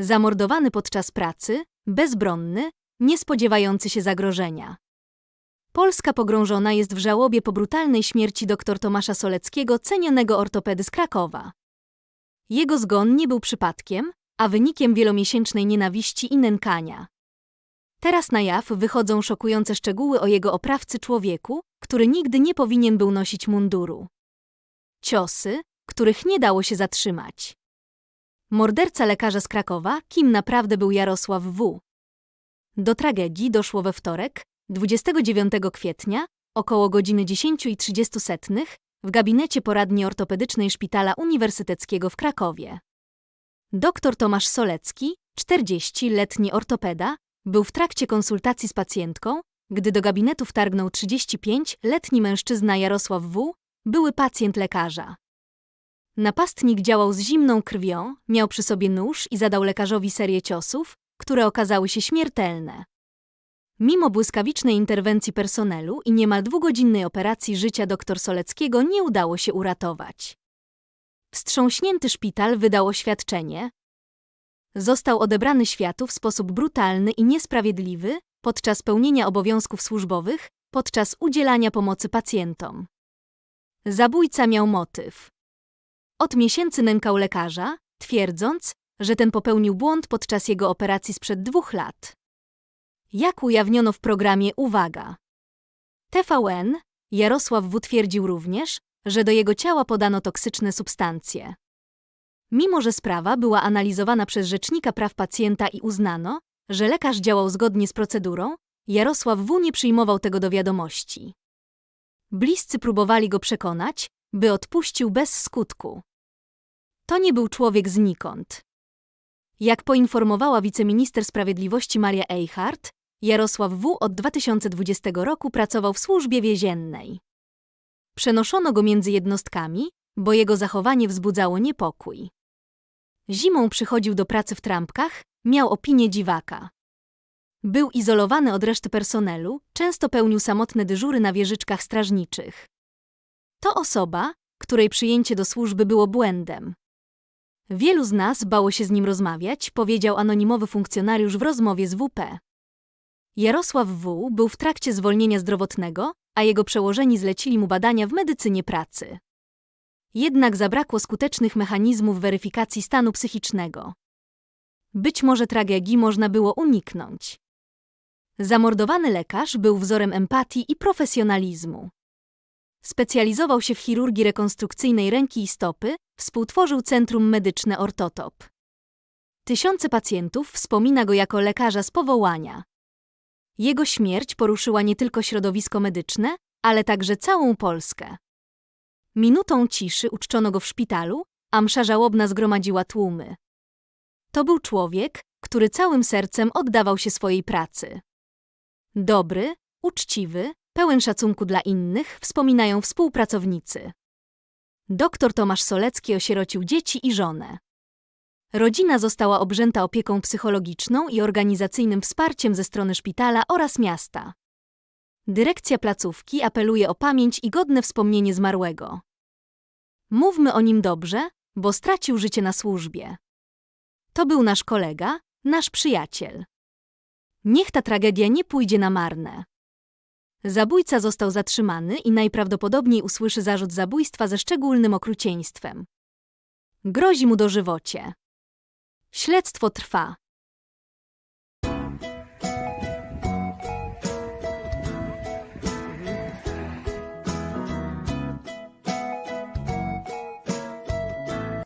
Zamordowany podczas pracy, bezbronny, nie spodziewający się zagrożenia. Polska pogrążona jest w żałobie po brutalnej śmierci dr Tomasza Soleckiego, cenionego ortopedy z Krakowa. Jego zgon nie był przypadkiem, a wynikiem wielomiesięcznej nienawiści i nękania. Teraz na jaw wychodzą szokujące szczegóły o jego oprawcy człowieku, który nigdy nie powinien był nosić munduru. Ciosy, których nie dało się zatrzymać. Morderca lekarza z Krakowa, kim naprawdę był Jarosław W. Do tragedii doszło we wtorek, 29 kwietnia, około godziny 10.30 w gabinecie poradni ortopedycznej Szpitala Uniwersyteckiego w Krakowie. Dr Tomasz Solecki, 40-letni ortopeda, był w trakcie konsultacji z pacjentką, gdy do gabinetu wtargnął 35-letni mężczyzna Jarosław W., były pacjent lekarza. Napastnik działał z zimną krwią, miał przy sobie nóż i zadał lekarzowi serię ciosów, które okazały się śmiertelne. Mimo błyskawicznej interwencji personelu i niemal dwugodzinnej operacji życia dr Soleckiego nie udało się uratować. Wstrząśnięty szpital wydał oświadczenie. Został odebrany światu w sposób brutalny i niesprawiedliwy podczas pełnienia obowiązków służbowych, podczas udzielania pomocy pacjentom. Zabójca miał motyw. Od miesięcy nękał lekarza, twierdząc, że ten popełnił błąd podczas jego operacji sprzed dwóch lat. Jak ujawniono w programie Uwaga! TVN Jarosław W. twierdził również, że do jego ciała podano toksyczne substancje. Mimo, że sprawa była analizowana przez Rzecznika Praw Pacjenta i uznano, że lekarz działał zgodnie z procedurą, Jarosław W. nie przyjmował tego do wiadomości. Bliscy próbowali go przekonać, by odpuścił bez skutku. To nie był człowiek znikąd. Jak poinformowała wiceminister sprawiedliwości Maria Eichhardt, Jarosław W. od 2020 roku pracował w służbie więziennej. Przenoszono go między jednostkami, bo jego zachowanie wzbudzało niepokój. Zimą przychodził do pracy w trampkach, miał opinię dziwaka. Był izolowany od reszty personelu, często pełnił samotne dyżury na wieżyczkach strażniczych. To osoba, której przyjęcie do służby było błędem. Wielu z nas bało się z nim rozmawiać, powiedział anonimowy funkcjonariusz w rozmowie z WP. Jarosław W. był w trakcie zwolnienia zdrowotnego, a jego przełożeni zlecili mu badania w medycynie pracy. Jednak zabrakło skutecznych mechanizmów weryfikacji stanu psychicznego. Być może tragedii można było uniknąć. Zamordowany lekarz był wzorem empatii i profesjonalizmu. Specjalizował się w chirurgii rekonstrukcyjnej ręki i stopy, współtworzył Centrum Medyczne Ortotop. Tysiące pacjentów wspomina go jako lekarza z powołania. Jego śmierć poruszyła nie tylko środowisko medyczne, ale także całą Polskę. Minutą ciszy uczczono go w szpitalu, a msza żałobna zgromadziła tłumy. To był człowiek, który całym sercem oddawał się swojej pracy. Dobry, uczciwy, pełen szacunku dla innych, wspominają współpracownicy. Doktor Tomasz Solecki osierocił dzieci i żonę. Rodzina została obrzęta opieką psychologiczną i organizacyjnym wsparciem ze strony szpitala oraz miasta. Dyrekcja placówki apeluje o pamięć i godne wspomnienie zmarłego. Mówmy o nim dobrze, bo stracił życie na służbie. To był nasz kolega, nasz przyjaciel. Niech ta tragedia nie pójdzie na marne. Zabójca został zatrzymany i najprawdopodobniej usłyszy zarzut zabójstwa ze szczególnym okrucieństwem. Grozi mu dożywocie. Śledztwo trwa.